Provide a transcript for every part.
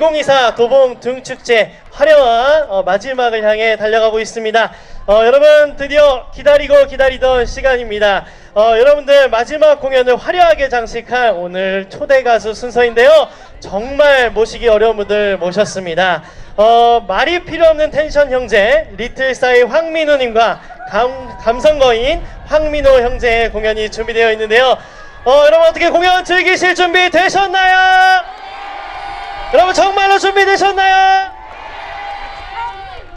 (2024) 도봉 등축제 화려한 어, 마지막을 향해 달려가고 있습니다. 어, 여러분 드디어 기다리고 기다리던 시간입니다. 어, 여러분들 마지막 공연을 화려하게 장식할 오늘 초대 가수 순서인데요. 정말 모시기 어려운 분들 모셨습니다. 어, 말이 필요 없는 텐션 형제 리틀 사이 황민우님과 감, 감성거인 황민호 형제의 공연이 준비되어 있는데요. 어, 여러분 어떻게 공연 즐기실 준비 되셨나요? 여러분 정말로 준비되셨나요?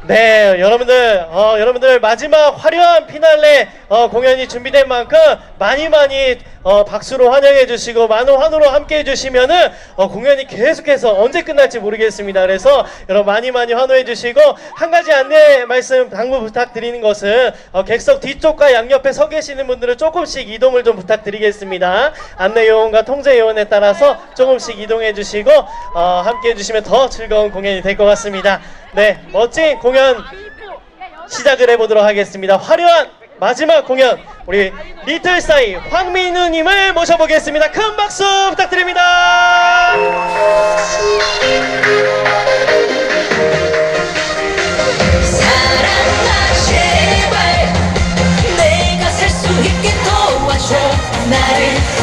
네, 여러분들, 어, 여러분들 마지막 화려한 피날레 어, 공연이 준비된 만큼 많이 많이 어, 박수로 환영해 주시고 많은 환호로 함께 해 주시면은 어, 공연이 계속해서 언제 끝날지 모르겠습니다. 그래서 여러분 많이 많이 환호해 주시고 한 가지 안내 말씀 당부 부탁드리는 것은 어, 객석 뒤쪽과 양옆에 서 계시는 분들은 조금씩 이동을 좀 부탁드리겠습니다. 안내 요원과 통제 요원에 따라서 조금씩 이동해 주시고 어, 함께 해 주시면 더 즐거운 공연이 될 것 같습니다. 네, 멋진 공연 시작을 해보도록 하겠습니다. 화려한 마지막 공연 우리 리틀 사이 황민우님을 모셔보겠습니다. 큰 박수 부탁드립니다. 나를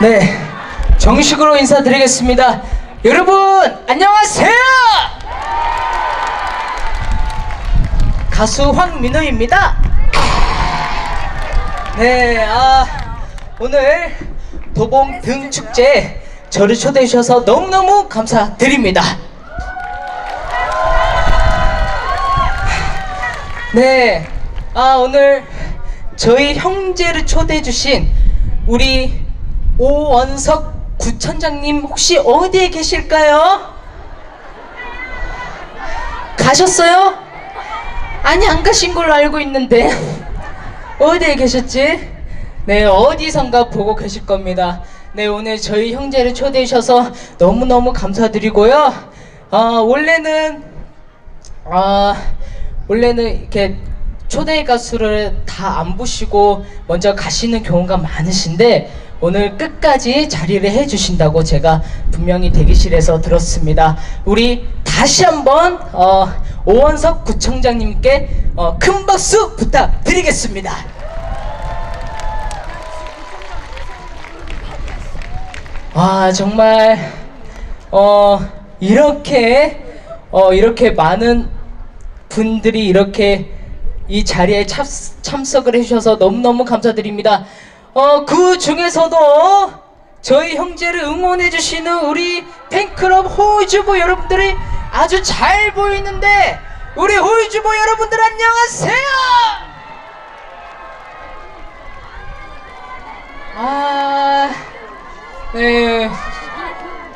네, 정식으로 인사드리겠습니다. 여러분, 안녕하세요! 가수 황민호입니다. 네, 아, 오늘 도봉 등축제 저를 초대해 주셔서 너무너무 감사드립니다. 네, 아, 오늘 저희 형제를 초대해 주신 우리 오원석 구천장님 혹시 어디에 계실까요? 가셨어요? 아니 안 가신 걸로 알고 있는데 어디에 계셨지? 네 어디선가 보고 계실 겁니다. 네 오늘 저희 형제를 초대해 주셔서 너무너무 감사드리고요. 아 원래는 아 원래는 이렇게 초대 가수를 다 안 보시고 먼저 가시는 경우가 많으신데 오늘 끝까지 자리를 해주신다고 제가 분명히 대기실에서 들었습니다. 우리 다시 한번 어, 오원석 구청장님께 어, 큰 박수 부탁드리겠습니다. 아 정말 어 이렇게 어 이렇게 많은 분들이 이렇게 이 자리에 참, 참석을 해주셔서 너무너무 감사드립니다. 어, 그 중에서도 저희 형제를 응원해주시는 우리 팬클럽 호이즈보 여러분들이 아주 잘 보이는데, 우리 호이즈보 여러분들 안녕하세요! 아, 네.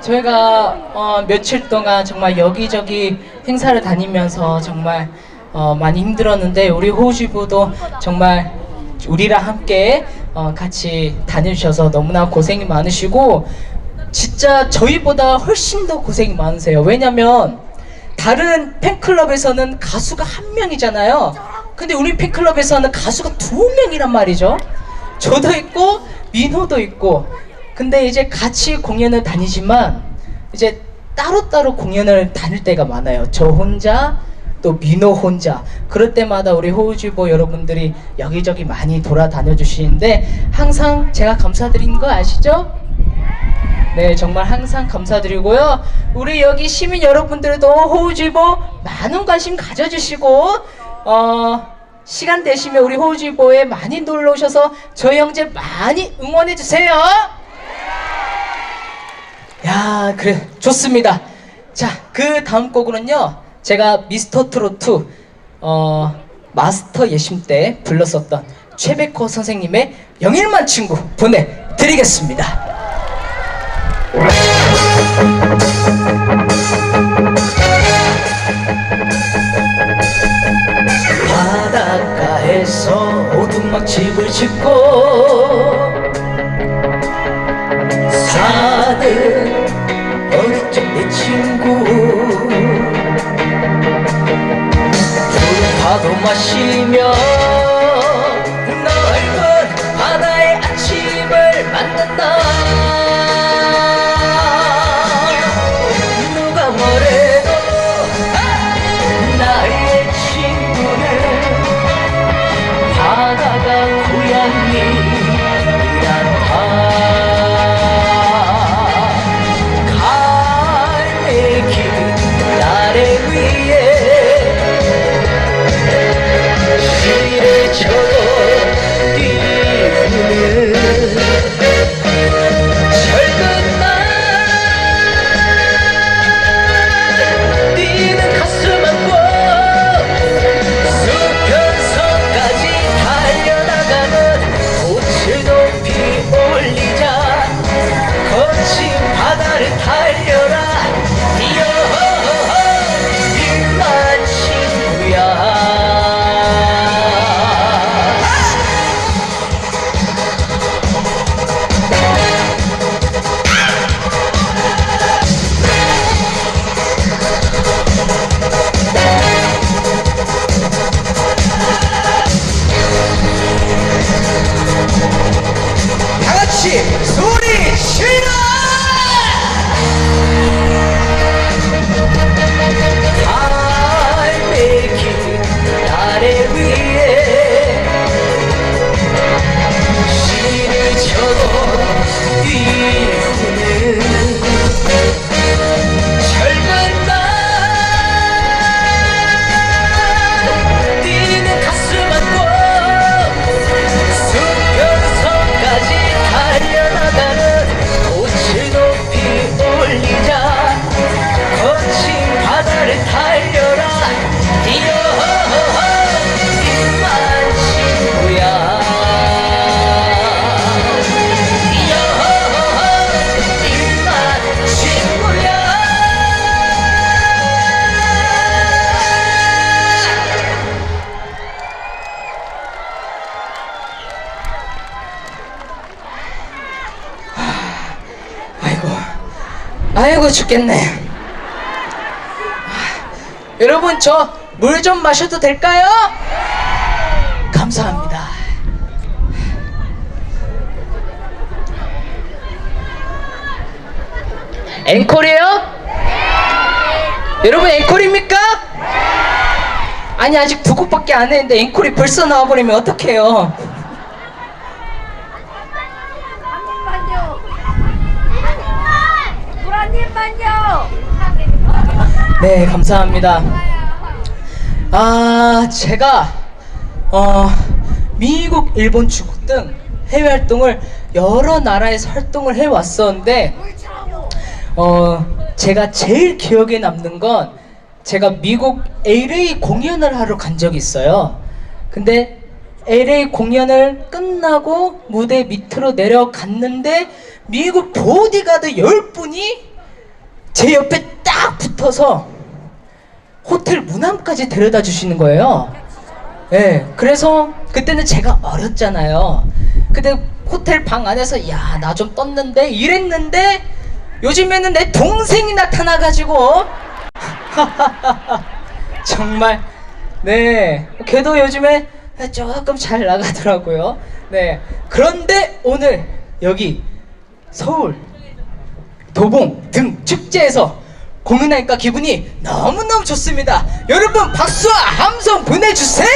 저희가 어, 며칠 동안 정말 여기저기 행사를 다니면서 정말 어, 많이 힘들었는데 우리 호우지부도 정말 우리랑 함께 어, 같이 다녀주셔서 너무나 고생이 많으시고 진짜 저희보다 훨씬 더 고생이 많으세요. 왜냐면 다른 팬클럽에서는 가수가 한 명이잖아요. 근데 우리 팬클럽에서는 가수가 두 명이란 말이죠. 저도 있고 민호도 있고 근데 이제 같이 공연을 다니지만 이제 따로따로 공연을 다닐 때가 많아요. 저 혼자 또 민호 혼자 그럴 때마다 우리 호우주보 여러분들이 여기저기 많이 돌아다녀 주시는데 항상 제가 감사드리는 거 아시죠? 네, 정말 항상 감사드리고요. 우리 여기 시민 여러분들도 호우주보 많은 관심 가져주시고 어 시간 되시면 우리 호우주보에 많이 놀러 오셔서 저희 형제 많이 응원해 주세요. 야, 그래 좋습니다. 자, 그 다음 곡으로는요. 제가 미스터 트로트 어 마스터 예심 때 불렀었던 최백호 선생님의 영일만 친구 보내드리겠습니다. 바닷가에서 오두막 집을 짓고 사는 어릴 적내 친구 파도 마시며 죽겠네. 여러분 저 물 좀 마셔도 될까요? 감사합니다. 앵콜이에요? 여러분 앵콜입니까? 아니 아직 두 곡밖에 안 했는데 앵콜이 벌써 나와버리면 어떡해요? 잠깐만요. 도라님만요. 네 감사합니다. 아 제가 어 미국, 일본, 중국 등 해외 활동을 여러 나라에서 활동을 해 왔었는데 어 제가 제일 기억에 남는 건 제가 미국 LA 공연을 하러 간 적이 있어요. 근데 LA 공연을 끝나고 무대 밑으로 내려갔는데 미국 보디가드 10분이 제 옆에 딱 붙어서 호텔 문암까지 데려다 주시는 거예요. 예, 그래서 그때는 제가 어렸잖아요. 근데 호텔 방 안에서 야, 나 좀 떴는데 이랬는데 요즘에는 내 동생이 나타나 가지고 정말 네, 걔도 요즘에 조금 잘 나가더라고요. 네, 그런데 오늘 여기 서울 도봉 등 축제에서 공연하니까 기분이 너무너무 좋습니다. 여러분 박수와 함성 보내주세요!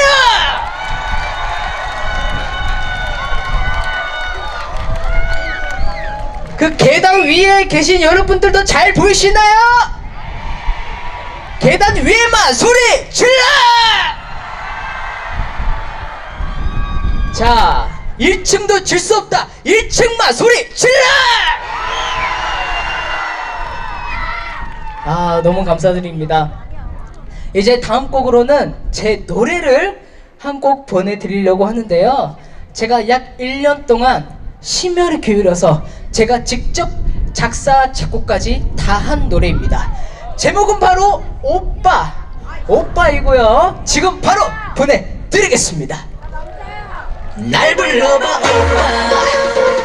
그 계단 위에 계신 여러분들도 잘 보이시나요? 계단 위에만 소리 질러! 자, 1층도 질 수 없다. 1층만 소리 질러! 아, 너무 감사드립니다. 이제 다음 곡으로는 제 노래를 한 곡 보내드리려고 하는데요. 제가 약 1년 동안 심혈을 기울여서 제가 직접 작사, 작곡까지 다 한 노래입니다. 제목은 바로 오빠, 오빠이고요. 지금 바로 보내드리겠습니다. 날 불러봐, 오빠.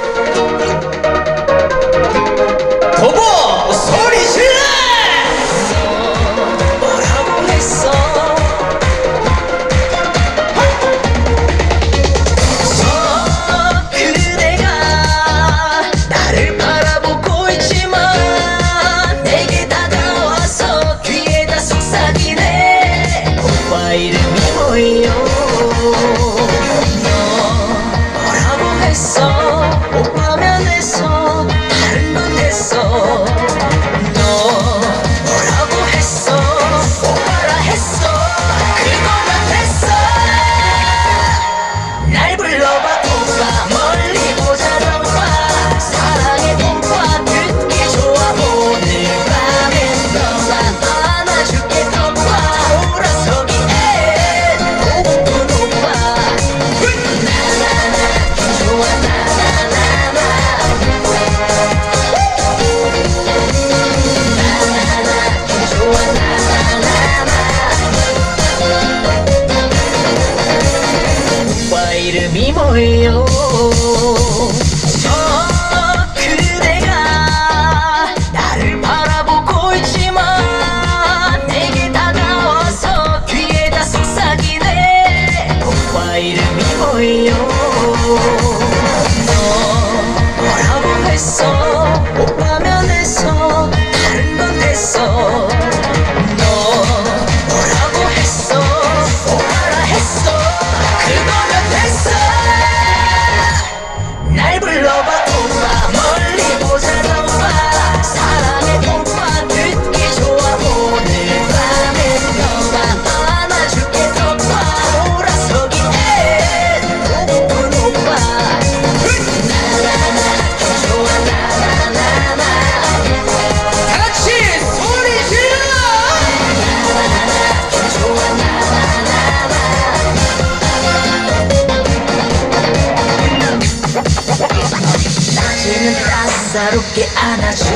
이 따사롭게 안아주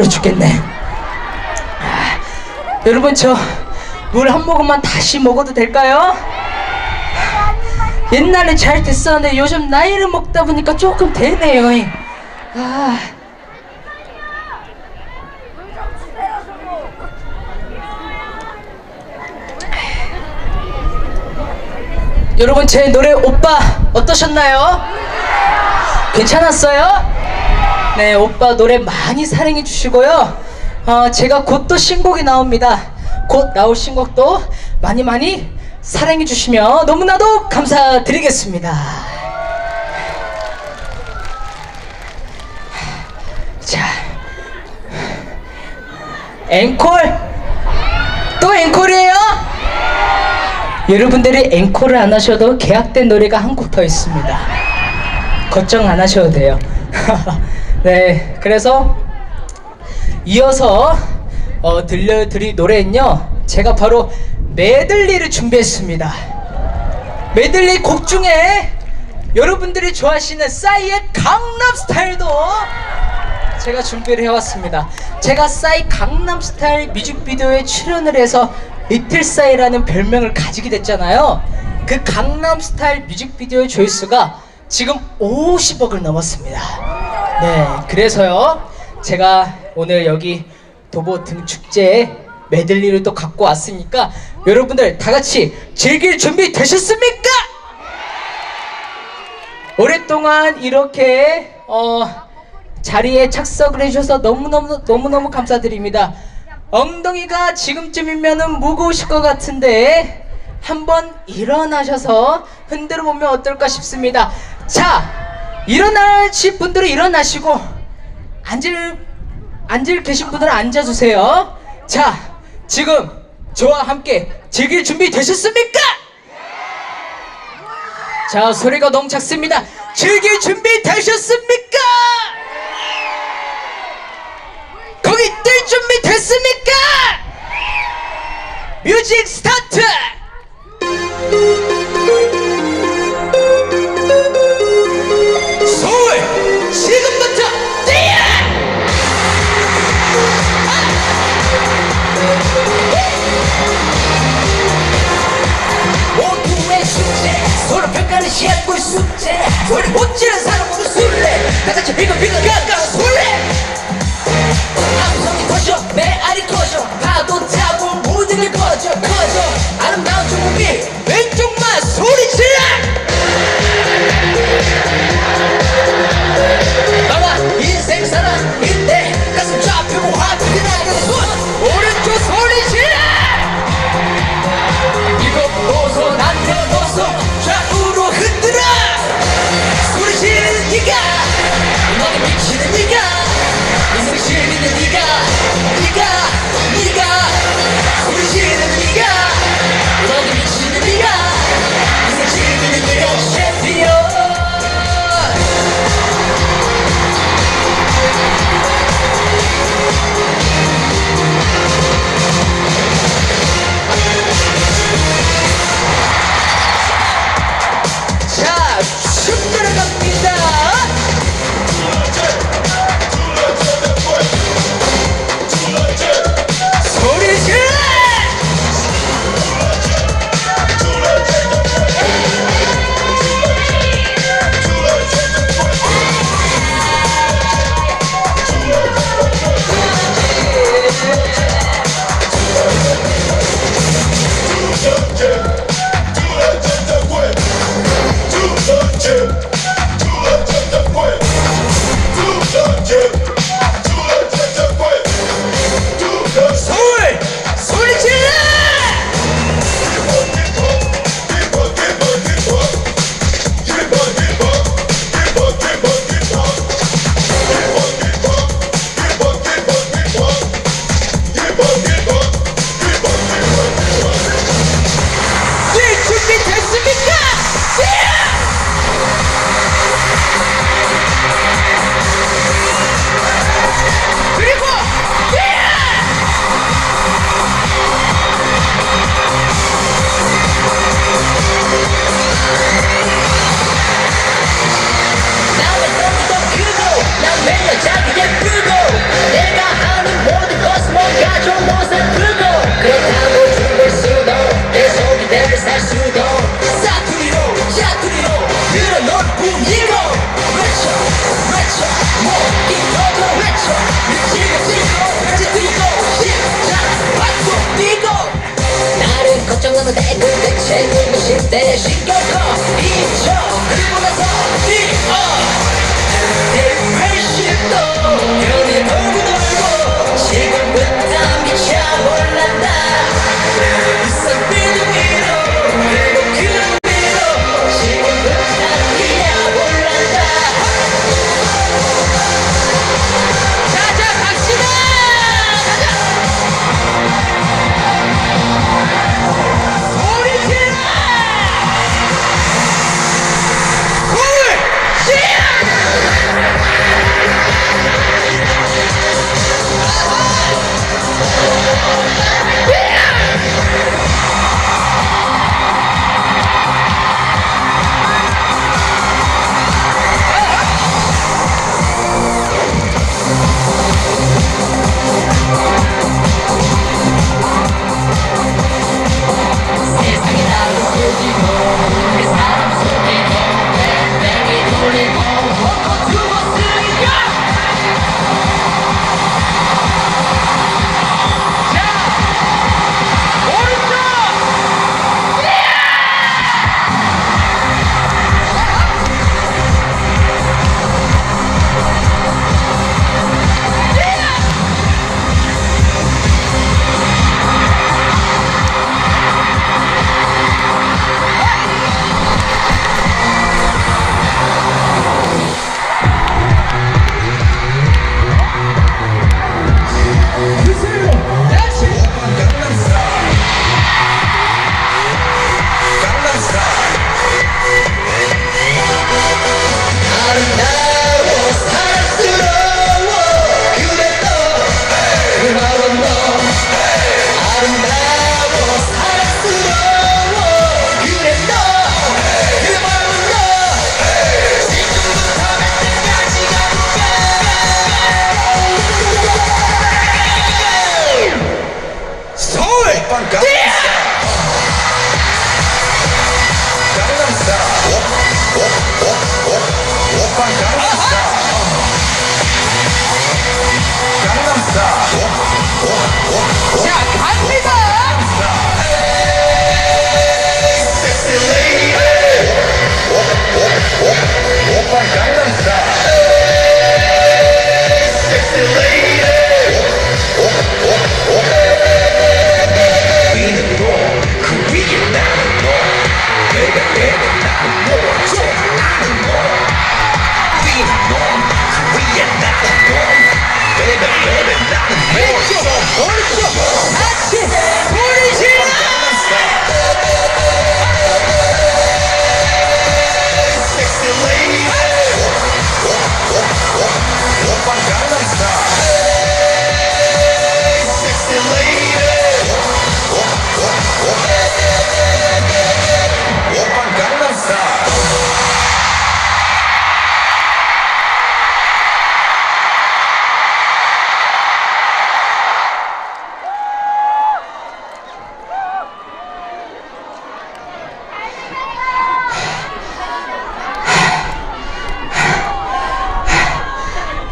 힘들어 죽겠네. 아, 여러분 저 물 한 모금만 다시 먹어도 될까요? 옛날에 잘 됐었는데 요즘 나이를 먹다 보니까 조금 되네요. 아. 여러분 제 노래 오빠 어떠셨나요? 괜찮았어요? 네 오빠 노래 많이 사랑해 주시고요 어, 제가 곧 또 신곡이 나옵니다 곧 나올 신곡도 많이 많이 사랑해 주시면 너무나도 감사드리겠습니다 자 앵콜 또 앵콜이에요? 여러분들이 앵콜을 안 하셔도 계약된 노래가 한 곡 더 있습니다. 걱정 안 하셔도 돼요. 네, 그래서 이어서 어, 들려드릴 노래는요. 제가 바로 메들리를 준비했습니다. 메들리 곡 중에 여러분들이 좋아하시는 싸이의 강남 스타일도 제가 준비를 해왔습니다. 제가 싸이 강남 스타일 뮤직비디오에 출연을 해서 리틀 싸이라는 별명을 가지게 됐잖아요. 그 강남 스타일 뮤직비디오의 조회수가 지금 50억을 넘었습니다. 네, 그래서요. 제가 오늘 여기 도보 등축제에 메들리를 또 갖고 왔으니까 여러분들 다 같이 즐길 준비 되셨습니까? 오랫동안 이렇게 어, 자리에 착석을 해주셔서 너무너무 너무너무 감사드립니다. 엉덩이가 지금쯤이면은 무거우실 것 같은데 한번 일어나셔서 흔들어 보면 어떨까 싶습니다. 자, 일어나실 분들은 일어나시고 앉을 앉을 계신 분들은 앉아주세요. 자, 지금 저와 함께 즐길 준비 되셨습니까? 자, 소리가 너무 작습니다. 즐길 준비 되셨습니까? 거기 뜰 준비 됐습니까? 뮤직 스타트! 서로 평가는 시한골 숙제 소리 못 지른 사람으로 술래. 다같이 비글비글 가까 술래. 함성이 터져 메아리 커져. 파도 타고 모든 게 커져 커져. 아름다운 중국이 왼쪽만 소리 질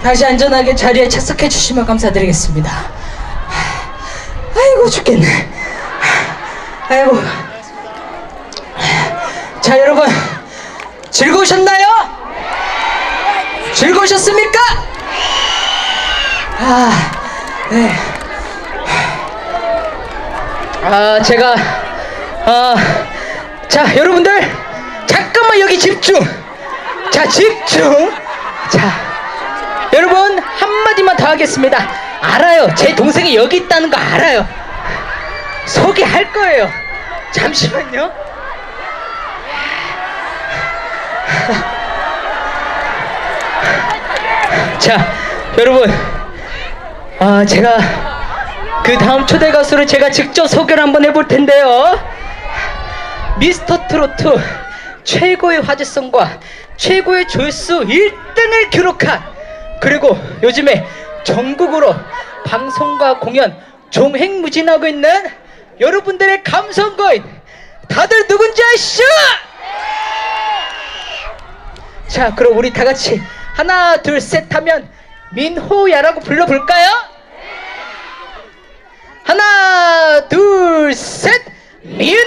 다시 안전하게 자리에 착석해 주시면 감사드리겠습니다. 아이고 죽겠네. 아이고. 자 여러분 즐거우셨나요? 즐거우셨습니까? 아, 네. 아 제가 아, 자 여러분들 잠깐만 여기 집중. 자 집중. 자. 여러분 한마디만 더 하겠습니다. 알아요. 제 동생이 여기 있다는 거 알아요. 소개할 거예요. 잠시만요. 자 여러분. 아 제가 그 다음 초대 가수를 제가 직접 소개를 한번 해볼 텐데요. 미스터 트로트 최고의 화제성과 최고의 조회수 1등을 기록한 그리고 요즘에 전국으로 방송과 공연 종횡무진하고 있는 여러분들의 감성거인 다들 누군지 아시죠? 네. 자 그럼 우리 다같이 하나 둘 셋 하면 민호야라고 불러볼까요? 네. 하나 둘 셋 민호야